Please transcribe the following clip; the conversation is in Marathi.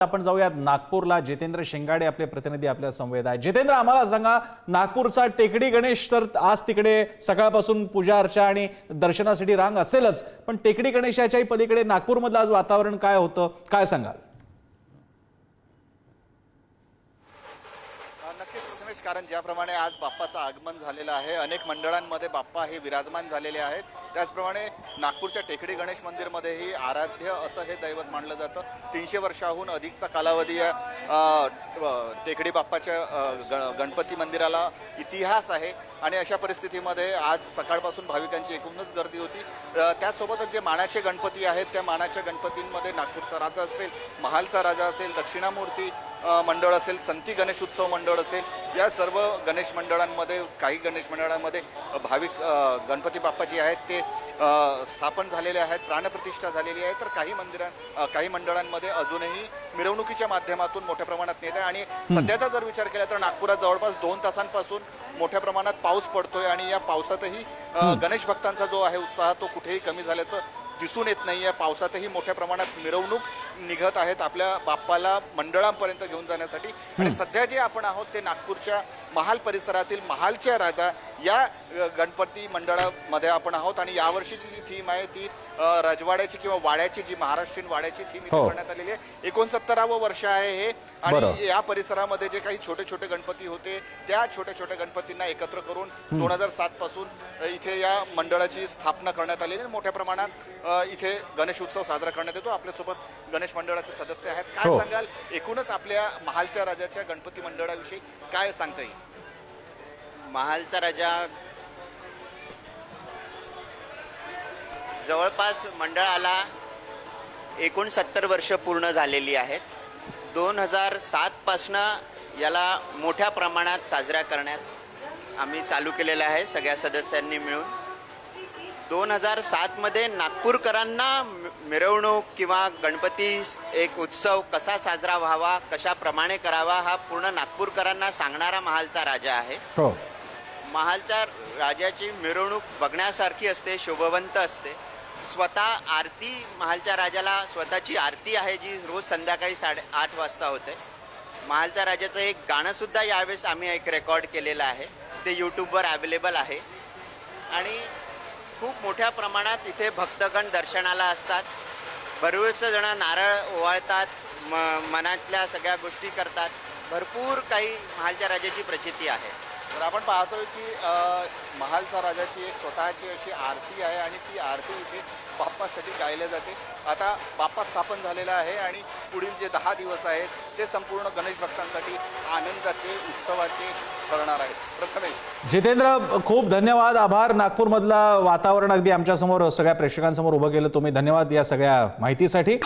आपण जाऊयात नागपूरला. जितेंद्र शिंगाडे आपले प्रतिनिधी आपल्या संवेद आहे जितेंद्र आम्हाला सांगा नागपूरचा टेकडी गणेश तर आज तिकडे सकाळपासून पूजा अर्चा आणि दर्शनासाठी रांग असेलच पण टेकडी गणेशाच्याही पलीकडे नागपूरमधलं आज वातावरण काय होतं? काय सांगाल? रमेश कारण ज्याप्रमाणे आज बाप्पाचं आगमन झालेलं आहे अनेक मंडळांमध्ये बाप्पा हे विराजमान झालेले आहेत. त्याचप्रमाणे नागपूरच्या टेकडी गणेश मंदिरमध्येही आराध्य असं हे दैवत मानलं जातं. तीनशे वर्षाहून अधिकचा कालावधी टेकडी बाप्पाच्या गण गणपती मंदिराला इतिहास आहे. आणि अशा परिस्थितीमध्ये आज सकाळपासून भाविकांची एकूणच गर्दी होती. अ, त्याचसोबतच जे मानाचे गणपती आहेत त्या मानाच्या गणपतींमध्ये नागपूरचा राजा असेल महालचा राजा असेल दक्षिणामूर्ती मंडळ असेल संती गणेश उत्सव मंडळ असेल या सर्व गणेश मंडळांमध्ये काही गणेश मंडळांमध्ये भाविक गणपती बाप्पा जे आहेत ते स्थापन झालेले आहेत प्राणप्रतिष्ठा झालेली आहे. तर काही मंदिरां काही मंडळांमध्ये अजूनही मिरवणुकीच्या माध्यमातून मोठ्या प्रमाणात नेत आहे. आणि सध्याचा जर विचार केला तर नागपुरात जवळपास दोन तासांपासून मोठ्या प्रमाणात पाऊस पडतोय आणि या पावसातही गणेश भक्तांचा जो आहे उत्साह तो कुठेही कमी झाल्याचं दिसून येत नाही. आहे पावसातही मोठ्या प्रमाणात मिरवणूक निघत आहेत आपल्या बाप्पाला मंडळांपर्यंत घेऊन जाण्यासाठी. आणि सध्या जे आपण आहोत ते नागपूरच्या महाल परिसरातील महालच्या राजा या गणपती मंडळामध्ये आपण आहोत आणि यावर्षीची जी थीम आहे ती रजवाड्याची किंवा वाड्याची जी महाराष्ट्रीयन वाड्याची थीम इथे हो. करण्यात आलेली आहे. एकोणसत्तरावं वर्ष आहे हे. आणि या परिसरामध्ये जे काही छोटे छोटे गणपती होते त्या छोट्या छोट्या गणपतींना एकत्र करून दोन हजार सात पासून इथे या मंडळाची स्थापना करण्यात आलेली आहे. मोठ्या प्रमाणात अ, इथे गणेश उत्सव साजरा करण्यात येतो. आपल्यासोबत गणेश मंडळाचे सदस्य आहेत. काय हो. सांगाल? एकूणच आपल्या महालच्या राजाच्या गणपती मंडळाविषयी काय सांगता येईल? महालचा राजा जवळपास मंडळाला एकोणसत्तर वर्ष पूर्ण झालेली आहेत. दोन हजार सातपासनं याला मोठ्या प्रमाणात साजरा करण्यात आम्ही चालू केलेलं आहे सगळ्या सदस्यांनी मिळून. दोन हजार सातमध्ये नागपूरकरांना मिरवणूक किंवा गणपती एक उत्सव कसा साजरा व्हावा कशाप्रमाणे करावा हा पूर्ण नागपूरकरांना सांगणारा महालचा राजा आहे. हो. महालच्या राजाची मिरवणूक बघण्यासारखी असते शोभवंत असते. स्वतः आरती महालच्या राजाला स्वतःची आरती आहे जी रोज संध्याकाळी साडे आठ वाजता होते. महालच्या राजाचं एक गाणंसुद्धा यावेळेस आम्ही एक रेकॉर्ड केलेलं आहे. ते यूट्यूबवर अवेलेबल आहे. आणि खूप मोठ्या प्रमाणात इथे भक्तगण दर्शनाला असतात. बरेचसे जणं नारळ ओवाळतात म मनातल्या सगळ्या गोष्टी करतात. भरपूर काही महालच्या राजाची प्रचिती आहे. तर आपण पाहतोय की महालचा राजाची एक स्वतःची अशी आरती आहे आणि ती आरती इथे बाप्पासाठी गायल्या जाते. आता बाप्पा स्थापन झालेला आहे आणि पुढील जे दहा दिवस आहेत ते संपूर्ण गणेश भक्तांसाठी आनंदाचे उत्सवाचे ठरणार आहेत. प्रथमेश. जितेंद्र खूप धन्यवाद. आभार. नागपूरमधलं वातावरण अगदी आमच्यासमोर सगळ्या प्रेक्षकांसमोर उभं केलं तुम्ही. धन्यवाद या सगळ्या माहितीसाठी.